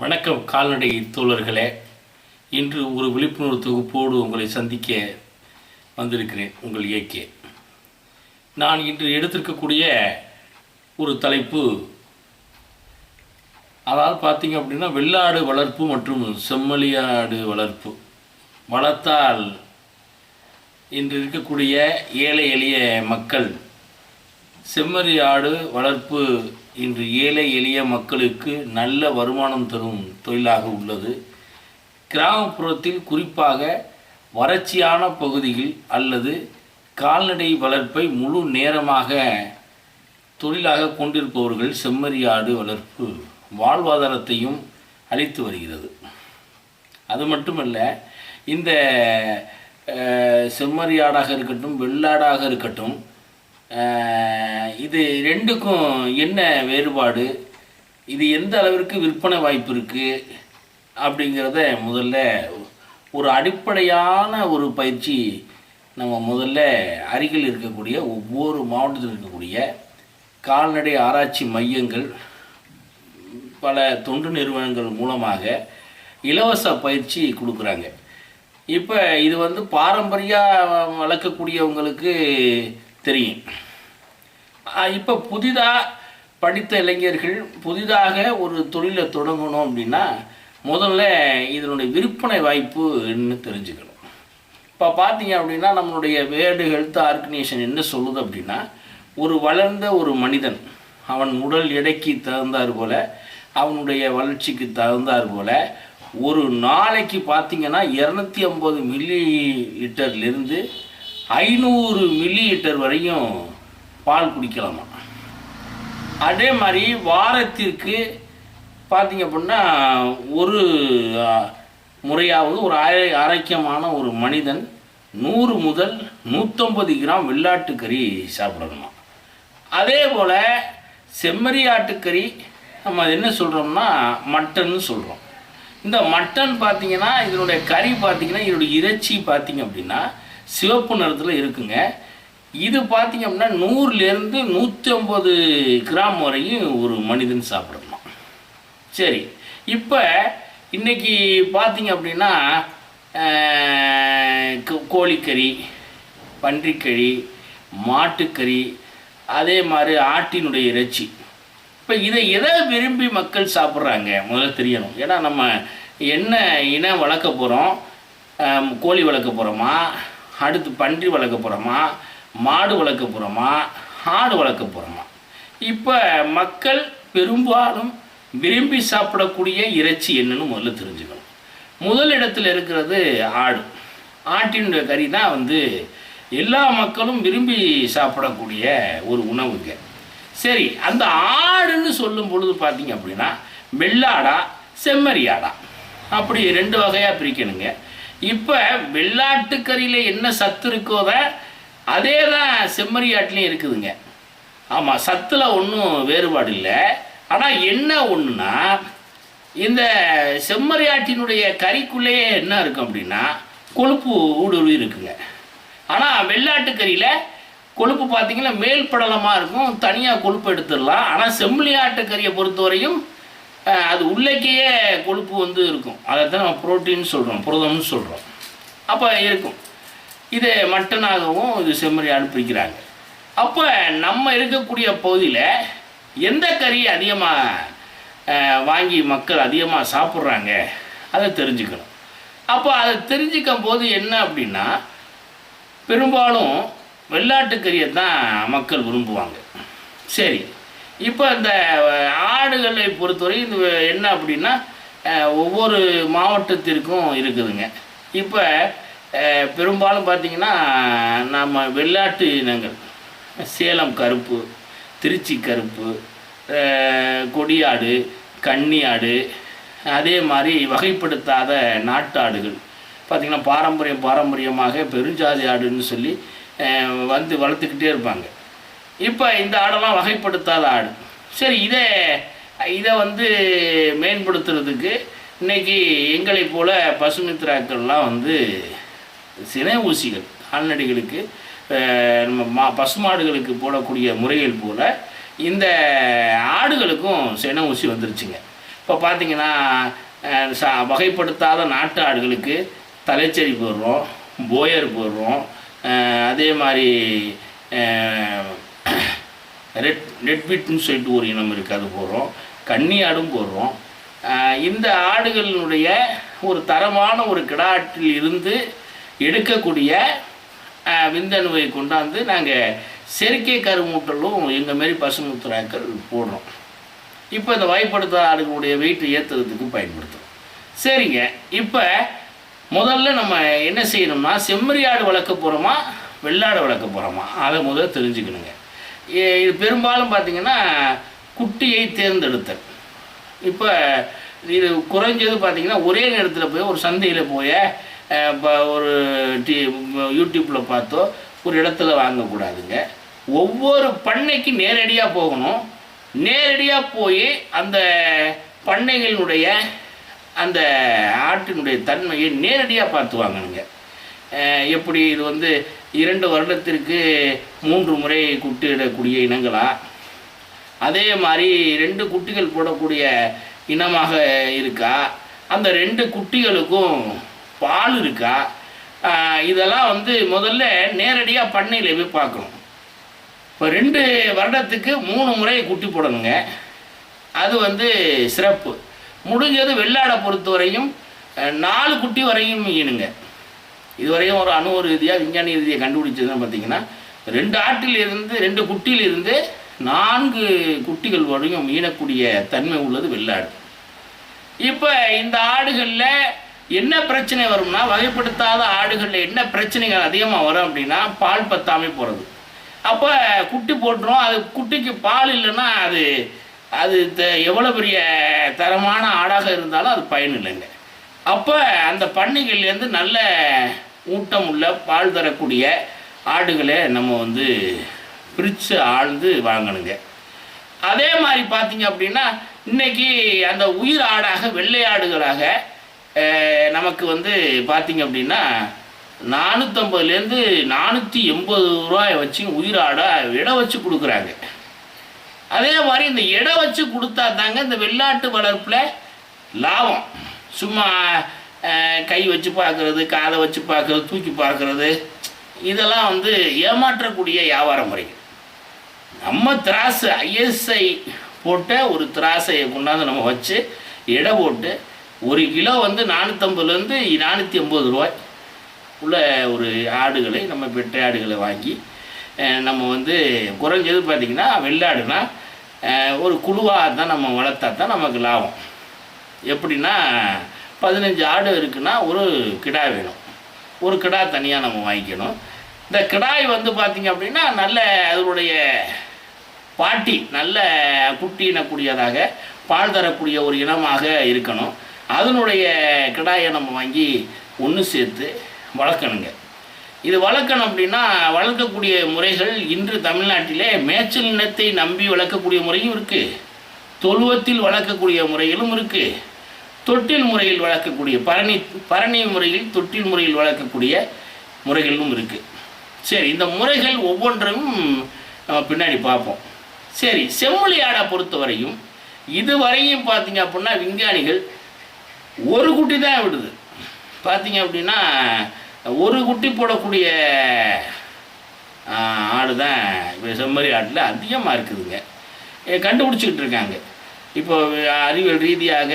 வணக்கம் கால்நடை தோழர்களே. இன்று ஒரு விழிப்புணர்வு தொகுப்போடு உங்களை சந்திக்க வந்திருக்கிறேன் உங்கள் இயக்கே நான் இன்று எடுத்திருக்கக்கூடிய ஒரு தலைப்பு அதாவது பார்த்தீங்க அப்படின்னா வெள்ளாடு வளர்ப்பு மற்றும் செம்மலியாடு வளர்ப்பு. வளர்த்தால் இன்று இருக்கக்கூடிய ஏழை எளிய மக்கள் செம்மறி ஆடு வளர்ப்பு இன்று ஏழை எளிய மக்களுக்கு நல்ல வருமானம் தரும் தொழிலாக உள்ளது. கிராமப்புறத்தில் குறிப்பாக வறட்சியான பகுதியில் அல்லது கால்நடை வளர்ப்பை முழு நேரமாக தொழிலாக கொண்டிருப்பவர்கள் செம்மறி ஆடு வளர்ப்பு வாழ்வாதாரத்தையும் அளித்து வருகிறது. அது மட்டுமல்ல இந்த செம்மறியாடாக செம்மறி ஆடாக இருக்கட்டும் வெள்ளாடாக இருக்கட்டும் இது ரெண்டுக்கும் என்ன வேறுபாடு? இது எந்த அளவிற்கு விற்பனை வாய்ப்பு இருக்குது அப்படிங்கிறத முதல்ல ஒரு அடிப்படையான ஒரு பயிற்சி நம்ம முதல்ல அருகில் இருக்கக்கூடிய ஒவ்வொரு மாவட்டத்தில் இருக்கக்கூடிய கால்நடை ஆராய்ச்சி மையங்கள் பல தொண்டு நிறுவனங்கள் மூலமாக இலவச பயிற்சி கொடுக்குறாங்க. இப்போ இது வந்து பாரம்பரிய வளர்க்கக்கூடியவங்களுக்கு தெரியும். இப்போ புதிதாக படித்த இளைஞர்கள் புதிதாக ஒரு தொழிலை தொடங்கணும் அப்படின்னா முதல்ல இதனுடைய விற்பனை வாய்ப்பு என்ன தெரிஞ்சுக்கணும். இப்போ பார்த்தீங்க அப்படின்னா நம்மளுடைய வேர்டு ஹெல்த் ஆர்கனைசேஷன் என்ன சொல்லுது அப்படின்னா ஒரு வளர்ந்த ஒரு மனிதன் அவன் உடல் எடைக்கு தகுந்தாற் போல அவனுடைய வளர்ச்சிக்கு தகுந்தாற் போல ஒரு நாளைக்கு பார்த்தீங்கன்னா இரநூத்தி ஐம்பது மில்லி லிட்டர்லேருந்து ஐநூறு மில்லி லிட்டர் வரையும் பால் குடிக்கலாமா? அதே மாதிரி வாரத்திற்கு பார்த்தீங்க அப்படின்னா ஒரு முறையாவது ஒரு ஆரை ஆரோக்கியமான ஒரு மனிதன் நூறு முதல் நூற்றம்பது கிராம் வெள்ளாட்டுக்கறி சாப்பிடணுமா? அதே போல் செம்மறியாட்டுக்கறி நம்ம என்ன சொல்கிறோம்னா மட்டன்னு சொல்கிறோம் இந்த மட்டன் பார்த்தீங்கன்னா இதனுடைய கறி பார்த்தீங்கன்னா இதனுடைய இறைச்சி பார்த்தீங்க அப்படின்னா சிவப்பு நிறத்தில் இருக்குங்க. இது பார்த்தீங்க அப்படின்னா நூறுலேருந்து நூற்றி ஐம்பது கிராம் வரையும் ஒரு மனிதன் சாப்பிடணும். சரி இப்போ இன்றைக்கி பார்த்தீங்க அப்படின்னா கோழிக்கறி பன்றிக்கறி மாட்டுக்கறி அதே மாதிரி ஆட்டினுடைய இறைச்சி. இப்போ இதை எதை விரும்பி மக்கள் சாப்பிட்றாங்க? முதல்ல தெரியணும். ஏன்னா நம்ம என்ன இனம் வளர்க்க போகிறோம் கோழி வளர்க்க போகிறோமா அடுத்து பன்றி வளர்க்க போகிறோமா மாடு வளர்க்க போகிறோமா ஆடு வளர்க்க போகிறோமா இப்போ மக்கள் பெரும்பாலும் விரும்பி சாப்பிடக்கூடிய இறைச்சி என்னன்னு முதல்ல தெரிஞ்சுக்கணும். முதல் இடத்துல இருக்கிறது ஆடு. ஆட்டினுடைய கறி தான் வந்து எல்லா மக்களும் விரும்பி சாப்பிடக்கூடிய ஒரு உணவுங்க. சரி அந்த ஆடுன்னு சொல்லும் பொழுது பார்த்தீங்க அப்படின்னா வெள்ளாடா செம்மறி ஆடா அப்படி ரெண்டு வகையாக பிரிக்கணுங்க. இப்போ வெள்ளாட்டுக்கறியில் என்ன சத்து இருக்கோத அதே தான் செம்மறி இருக்குதுங்க. ஆமாம் சத்தில் ஒன்றும் வேறுபாடு இல்லை. ஆனால் என்ன ஒன்றுனா இந்த செம்மறியாட்டினுடைய கறிக்குள்ளேயே என்ன இருக்கும் அப்படின்னா கொழுப்பு ஊடுருவி இருக்குங்க. ஆனால் வெள்ளாட்டுக்கறியில் கொழுப்பு பார்த்தீங்கன்னா மேல் படலமாக இருக்கும். தனியாக கொழுப்பு எடுத்துடலாம். ஆனால் செம்மலி ஆட்டுக்கறியை பொறுத்தவரையும் அது உள்ளேக்கையே கொழுப்பு வந்து இருக்கும். அதை தான் நம்ம புரோட்டீன் சொல்கிறோம் புரதம்னு சொல்கிறோம் அப்போ இருக்கும். இது மட்டனாகவும் இது செம்மறி ஆடு பிரிக்கிறாங்க அப்போ நம்ம இருக்கக்கூடிய பகுதியில் எந்த கறி அதிகமாக வாங்கி மக்கள் அதிகமாக சாப்பிட்றாங்க அதை தெரிஞ்சுக்கணும். அப்போ அதை தெரிஞ்சுக்கும் போது என்ன அப்படின்னா பெரும்பாலும் வெள்ளாட்டுக்கறியை தான் மக்கள் விரும்புவாங்க. சரி இப்போ இந்த ஆடுகளை பொறுத்தவரை இந்த என்ன அப்படின்னா ஒவ்வொரு மாவட்டத்திற்கும் இருக்குதுங்க. இப்போ பெரும்பாலும் பார்த்திங்கன்னா நம்ம வெள்ளாட்டு இனங்கள் சேலம் கருப்பு திருச்சி கருப்பு கொடியாடு கன்னி ஆடு அதே மாதிரி வகைப்படுத்தாத நாட்டு ஆடுகள் பார்த்திங்கன்னா பாரம்பரியம் பாரம்பரியமாக பெருஞ்சாதி ஆடுன்னு சொல்லி வந்து வளர்த்துக்கிட்டே இருப்பாங்க. இப்போ இந்த ஆடெல்லாம் வகைப்படுத்தாத ஆடு. சரி இதை இதை வந்து மேம்படுத்துறதுக்கு இன்னைக்கு எங்களை போல் பசுமித்ராக்கள்லாம் வந்து சினை ஊசிகள் கால்நடைகளுக்கு நம்ம மா பசுமாடுகளுக்கு போடக்கூடிய முறைகள் போல் இந்த ஆடுகளுக்கும் சினை ஊசி வந்துருச்சுங்க. இப்போ பார்த்தீங்கன்னா சா வகைப்படுத்தாத நாட்டு ஆடுகளுக்கு தலைச்சரி போடுறோம் போயர் போடுறோம் அதே மாதிரி ரெட் ரெட்பிட்னு சொல்லிட்டு ஒரு இனம் இருக்குது அது போடுறோம் கன்னி ஆடும் போடுறோம். இந்த ஆடுகளினுடைய ஒரு தரமான ஒரு கிடாட்டில் இருந்து எடுக்கக்கூடிய விந்தணுவை கொண்டாந்து நாங்கள் செயற்கை கருமூட்டலும் எங்கள் மாரி பசுமுத்திராக்கள் போடுறோம். இப்போ இந்த வகைப்படுத்தாத ஆடுகளுடைய வெயிட் ஏற்றுறதுக்கு பயன்படுத்துகிறோம் சரிங்க. இப்போ முதல்ல நம்ம என்ன செய்யணும்னா செம்மறி ஆடு வளர்க்க போகிறோமா வெள்ளாடு வளர்க்க போகிறோமா அதை முதல்ல தெரிஞ்சுக்கணுங்க. ஏ- இது பெரும்பாலும் பார்த்தீங்கன்னா குட்டியை தேர்ந்தெடுத்தல். இப்போ இது குறைஞ்சது பார்த்திங்கன்னா ஒரே நேரத்தில் போய் ஒரு சந்தையில் போய் இப்போ ஒரு டி யூடியூப்பில் பார்த்தோ ஒரு இடத்துல வாங்கக்கூடாதுங்க. ஒவ்வொரு பண்ணைக்கு நேரடியாக போகணும். நேரடியாக போய் அந்த பண்ணைகளினுடைய அந்த ஆட்டினுடைய தன்மையை நேரடியாக பார்த்து வாங்கணுங்க. எப்படி இது வந்து இரண்டு வருடத்திற்கு மூன்று முறை குட்டியிடக்கூடிய இனங்களா? அதே மாதிரி ரெண்டு குட்டிகள் போடக்கூடிய இனமாக இருக்கா? அந்த ரெண்டு குட்டிகளுக்கும் பால் இருக்கா? இதெல்லாம் வந்து முதல்ல நேரடியாக பண்ணையில் போய் பார்க்கணும். இப்போ ரெண்டு வருடத்துக்கு மூணு முறை குட்டி போடணுங்க. அது வந்து சிறப்பு. முடிஞ்சது வெள்ளாடை பொறுத்தவரையும் நாலு குட்டி வரையும் ஈனுங்க. இதுவரையும் ஒரு அணு ரீதியாக விஞ்ஞானி ரீதியாக கண்டுபிடிச்சதுன்னு பார்த்தீங்கன்னா ரெண்டு ஆட்டில் இருந்து ரெண்டு குட்டியில் இருந்து நான்கு குட்டிகள் வரையும் ஈனக்கூடிய தன்மை உள்ளது வெள்ளாடு. இப்போ இந்த ஆடுகளில் என்ன பிரச்சனை வரும்னா வகைப்படுத்தாத ஆடுகளில் என்ன பிரச்சனைகள் அதிகமாக வரும் அப்படின்னா பால் பத்தாமே போகிறது அப்போ குட்டி போட்டுரும். அது குட்டிக்கு பால் இல்லைன்னா அது அது த- எவ்வளோ பெரிய தரமான ஆடாக இருந்தாலும் அது பயன் இல்லைங்க. அப்போ அந்த பண்ணைகள்லேருந்து நல்ல ஊட்டம் உள்ள பால் தரக்கூடிய ஆடுகளை நம்ம வந்து பிரித்து ஆழ்ந்து வாங்கணுங்க. அதே மாதிரி பார்த்தீங்க அப்படின்னா இன்னைக்கு அந்த உயிர் ஆடாக வெள்ளை ஆடுகளாக நமக்கு வந்து பார்த்தீங்க அப்படின்னா நானூற்றம்பதுலேருந்து நானூற்றி எண்பது ரூபாய் வச்சு உயிர் இட வச்சு கொடுக்குறாங்க. அதே மாதிரி இந்த இட வச்சு கொடுத்தா தாங்க இந்த வெள்ளாட்டு வளர்ப்பில் லாபம். சும்மா கை வச்சு பார்க்குறது காதை வச்சு பார்க்குறது தூக்கி பார்க்குறது இதெல்லாம் வந்து ஏமாற்றக்கூடிய வியாபார முறைகள். நம்ம திராசு ஐஎஸ்ஐ போட்ட ஒரு திராசையை கொண்டாந்து நம்ம வச்சு எடை போட்டு ஒரு கிலோ வந்து நானூற்றம்பதுலேருந்து நானூற்றி ஐம்பது ரூபாய் உள்ள ஒரு ஆடுகளை நம்ம பெட்டை ஆடுகளை வாங்கி நம்ம வந்து குறைஞ்சது பார்த்திங்கன்னா வெள்ளாடுனா ஒரு குழுவாக தான் நம்ம வளர்த்தா தான் நமக்கு லாபம். எப்படின்னா பதினஞ்சு ஆடு இருக்குன்னா ஒரு கிடா வேணும். ஒரு கிடா தனியாக நம்ம வாங்கிக்கணும். இந்த கிடாய் வந்து பார்த்திங்க அப்படின்னா நல்ல அதனுடைய பாட்டி நல்ல குட்டியினக்கூடியதாக பால் தரக்கூடிய ஒரு இனமாக இருக்கணும். அதனுடைய கிடாயை நம்ம வாங்கி ஒன்று சேர்த்து வளர்க்கணுங்க. இது வளர்க்கணும் அப்படின்னா வளர்க்கக்கூடிய முறைகள் இன்று தமிழ்நாட்டிலே மேய்ச்சல் இனத்தை நம்பி வளர்க்கக்கூடிய முறையும் இருக்குது தொழுவத்தில் வளர்க்கக்கூடிய முறைகளும் இருக்குது தொட்டில் முறையில் வளர்க்கக்கூடிய பரணி பரணி முறையில் தொட்டில் முறையில் வளர்க்கக்கூடிய முறைகளும் இருக்குது சரி இந்த முறைகள் ஒவ்வொன்றும் நம்ம பின்னாடி பார்ப்போம். சரி செம்மொழி ஆடை பொறுத்தவரையும் இதுவரையும் பார்த்தீங்க அப்படின்னா விஞ்ஞானிகள் ஒரு குட்டி தான் விடுது. பார்த்தீங்க அப்படின்னா ஒரு குட்டி போடக்கூடிய ஆடு தான் இப்போ செம்மறி ஆட்டில் அதிகமாக இருக்குதுங்க. கண்டுபிடிச்சிக்கிட்டு இருக்காங்க. இப்போ அறிவியல் ரீதியாக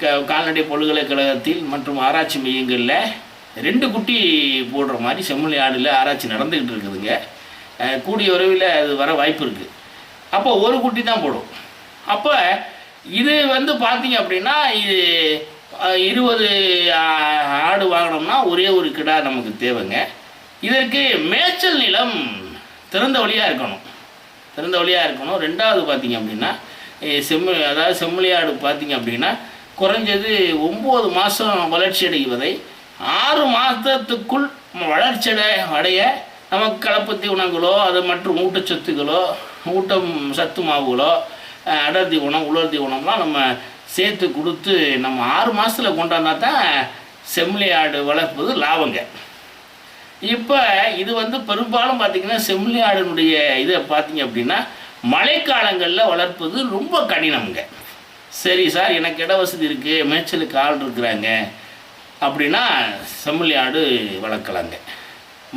க கால்நடை பல்கலைக்கழகத்தில் மற்றும் ஆராய்ச்சி மையங்களில் ரெண்டு குட்டி போடுற மாதிரி செம்மொழி ஆடில் ஆராய்ச்சி நடந்துக்கிட்டு இருக்குதுங்க. கூடிய உறவில் அது வர வாய்ப்பு இருக்குது அப்போ ஒரு குட்டி தான் போடும். அப்போ இது வந்து பார்த்தீங்க அப்படின்னா இது இருபது ஆடு வாங்கினோம்னா ஒரே ஒரு கிடா நமக்கு தேவைங்க. இதற்கு மேய்ச்சல் நிலம் திறந்த வழியாக இருக்கணும். திறந்த வழியாக இருக்கணும். ரெண்டாவது பார்த்தீங்க அப்படின்னா செம்ம அதாவது செம்மொழியாடு பார்த்தீங்க அப்படின்னா குறைஞ்சது ஒம்பது மாதம் வளர்ச்சி அடைவதை ஆறு மாதத்துக்குள் வளர்ச்சி அடை அடைய நமக்கு கலப்பு தீவனங்களோ அது மற்றும் ஊட்டச்சத்துக்களோ ஊட்டம் சத்து மாவுகளோ அடர் தீவனம் உலர் தீவனம்லாம் நம்ம சேர்த்து கொடுத்து நம்ம ஆறு மாதத்தில் கொண்டாந்தா தான் செம்மலி ஆடு வளர்ப்பது லாபங்க. இப்போ இது வந்து பெரும்பாலும் பார்த்தீங்கன்னா செம்மலி ஆடினுடைய இதை பார்த்தீங்க அப்படின்னா மழைக்காலங்களில் வளர்ப்பது ரொம்ப கடினம்ங்க. சரி சார் எனக்கு இட வசதி இருக்குது மேய்ச்சலுக்கு ஆள் இருக்கிறாங்க. அப்படின்னா செம்மலி ஆடு வளர்க்கலாங்க.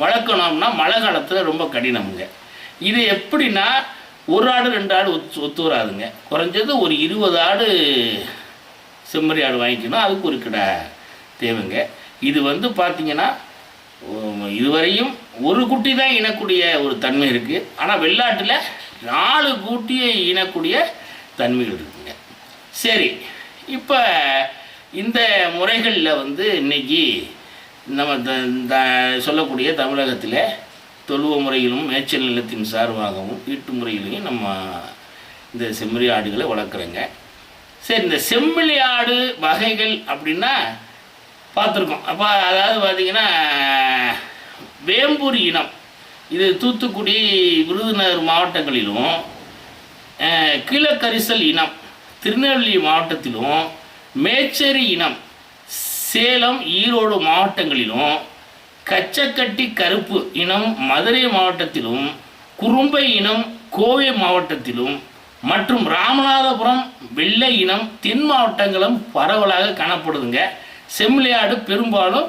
வளர்க்கணும்னா மழை காலத்தில் ரொம்ப கடினமுங்க. இது எப்படின்னா ஒரு ஆடு ரெண்டு ஆடு ஒத்து ஒத்து வராதுங்க. குறைஞ்சது ஒரு இருபது ஆடு செம்மறி ஆடு வாங்கிக்கணும். அதுக்கு ஒரு கிடா தேவைங்க. இது வந்து பார்த்தீங்கன்னா இதுவரையும் ஒரு குட்டி தான் இனக்கூடிய ஒரு தன்மை இருக்குது ஆனால் வெள்ளாட்டில் நாலு கூட்டியை இனக்கூடிய தன்மைகள் இருக்குங்க. சரி இப்போ இந்த முறைகளில் வந்து இன்றைக்கி நம்ம த- த- சொல்லக்கூடிய தமிழகத்தில் தொழுவ முறையிலும் மேய்ச்சல் நிலத்தின் சார்பாகவும் வீட்டு முறையிலையும் நம்ம இந்த செம்மறி ஆடுகளை வளர்க்குறோங்க. சரி இந்த செம்மறி ஆடு வகைகள் அப்படின்னா பார்த்துருக்கோம். அப்போ அதாவது பார்த்திங்கன்னா வேம்பூர் இனம். இது தூத்துக்குடி விருதுநகர் மாவட்டங்களிலும் கீழக்கரிசல் இனம் திருநெல்வேலி மாவட்டத்திலும் மேச்சேரி இனம் சேலம் ஈரோடு மாவட்டங்களிலும் கச்சக்கட்டி கருப்பு இனம் மதுரை மாவட்டத்திலும் குறும்பை இனம் கோவை மாவட்டத்திலும் மற்றும் ராமநாதபுரம் வெள்ளை இனம் தென் மாவட்டங்களும் பரவலாக காணப்படுதுங்க. செம்மறியாடு பெரும்பாலும்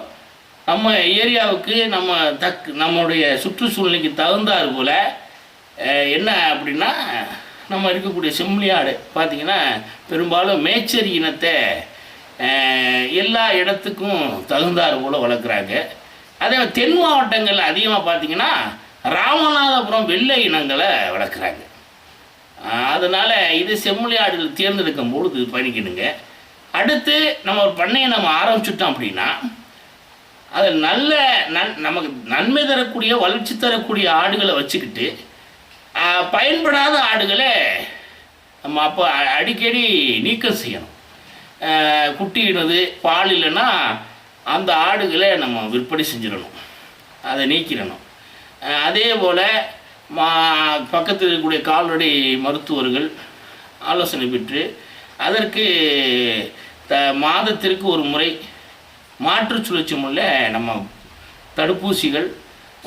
நம்ம ஏரியாவுக்கு நம்ம தக் நம்மளுடைய சுற்றுச்சூழ்நிலைக்கு தகுந்தாறு போல் என்ன அப்படின்னா நம்ம இருக்கக்கூடிய செம்மறியாடு பார்த்திங்கன்னா பெரும்பாலும் மேச்சேரி இனத்தை எல்லா இடத்துக்கும் தகுந்தாறு போல் வளர்க்குறாங்க. அதே மாதிரி தென் மாவட்டங்களில் அதிகமாக பார்த்தீங்கன்னா ராமநாதபுரம் வெள்ளை இனங்களை வளர்க்குறாங்க. அதனால் இது செம்மொழி ஆடுகள் தேர்ந்தெடுக்கும் பொழுது பண்ணிக்கணுங்க அடுத்து நம்ம ஒரு பண்ணையை நம்ம ஆரம்பிச்சுட்டோம் அப்படின்னா அது நல்ல நன் நமக்கு நன்மை தரக்கூடிய வளர்ச்சி தரக்கூடிய ஆடுகளை வச்சுக்கிட்டு பயன்படாத ஆடுகளை நம்ம அப்போ அடிக்கடி நீக்கம் செய்யணும். குட்டி குட்டியிடுறது பால் இல்லைன்னா அந்த ஆடுகளை நம்ம விற்பனை செஞ்சிடணும். அதை நீக்கிடணும். அதே போல் மா பக்கத்தில் இருக்கக்கூடிய கால்நடை மருத்துவர்கள் ஆலோசனை பெற்று அதற்கு த மாதத்திற்கு ஒரு முறை மாற்று சுழற்சி முறையில் நம்ம தடுப்பூசிகள்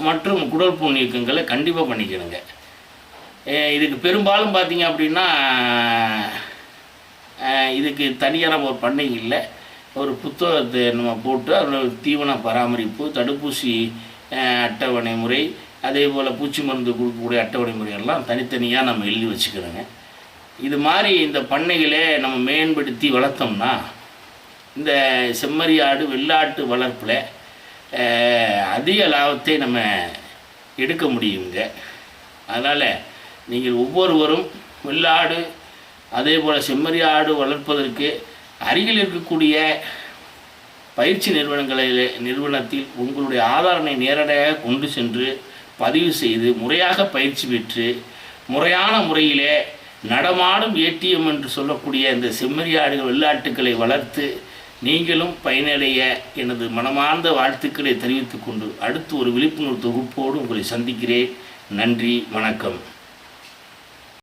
மற்றும் குடற்புண் நீக்கங்களை கண்டிப்பாக பண்ணிக்கணுங்க. இதுக்கு பெரும்பாலும் பார்த்தீங்க அப்படின்னா இதுக்கு தனியான ஒரு பண்ணை இல்லை. ஒரு புத்தகத்தை நம்ம போட்டு அதில் தீவன பராமரிப்பு தடுப்பூசி அட்டவணை முறை அதே போல் பூச்சி மருந்து கொடுக்கக்கூடிய அட்டவணை முறையெல்லாம் தனித்தனியாக நம்ம எழுதி வச்சுக்கிறோங்க. இது மாதிரி இந்த பண்ணைகளை நம்ம மேம்படுத்தி வளர்த்தோம்னா இந்த செம்மறி ஆடு வெள்ளாட்டு வளர்ப்பில் அதிக லாபத்தை நம்ம எடுக்க முடியுங்க. அதனால் நீங்கள் ஒவ்வொருவரும் வெள்ளாடு அதே போல் செம்மறி ஆடு வளர்ப்பதற்கு அருகில் இருக்கக்கூடிய பயிற்சி நிறுவனங்களில் நிறுவனத்தில் உங்களுடைய ஆதாரனை நேரடியாக கொண்டு சென்று பதிவு செய்து முறையாக பயிற்சி பெற்று முறையான முறையிலே நடமாடும் ஏடிஎம் என்று சொல்லக்கூடிய இந்த செம்மறியாடு வெள்ளாட்டுக்களை வளர்த்து நீங்களும் பயனடைய எனது மனமார்ந்த வாழ்த்துக்களை தெரிவித்துக்கொண்டு அடுத்து ஒரு விழிப்புணர்வு தொகுப்போடு உங்களை சந்திக்கிறேன். நன்றி வணக்கம்.